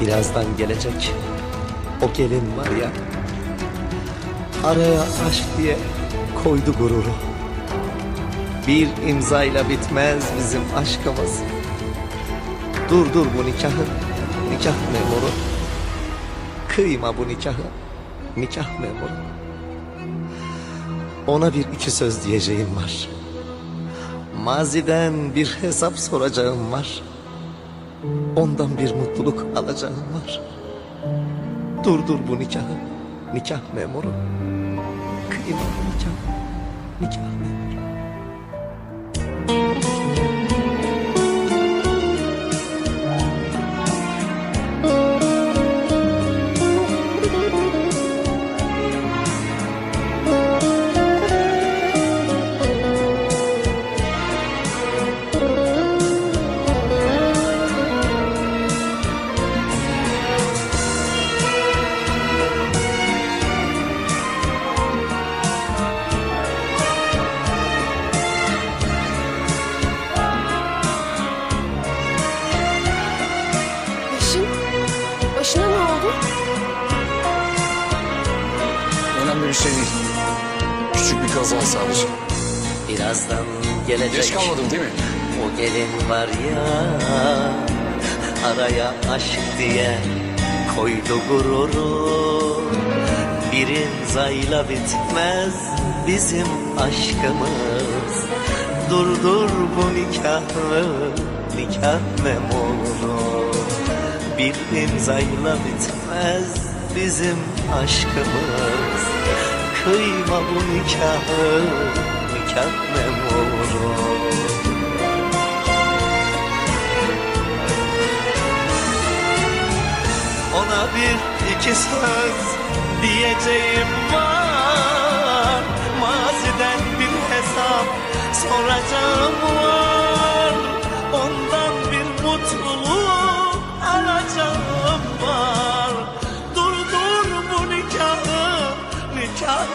Birazdan gelecek. O gelin var ya Araya aşk diye koydu gururu. Bir imzayla bitmez bizim aşkımız. Dur dur bu nikahı Nikah memuru. Kıyma bu nikahı Nikah memuru. Ona bir iki söz diyeceğim var. Maziden bir hesap soracağım var Ondan bir mutluluk alacağım var. Durdur bu nikahı Nikah memuru Kıyma bu nikah Nikah memuru Önemli bir şey değil. Küçük bir kaza sadece. Birazdan gelecek Geç kalmadın değil mi? O gelin var ya Araya aşk diye Koydu gururu Bir imzayla bitmez Bizim aşkımız Durdur bu nikahı Nikah memuru Bir imzayla bitmez Bizim aşkımız. Kıyma bu nikahı Nikah memuru. Ona bir iki söz diyeceğim var. Maziden bir hesap soracağım σαν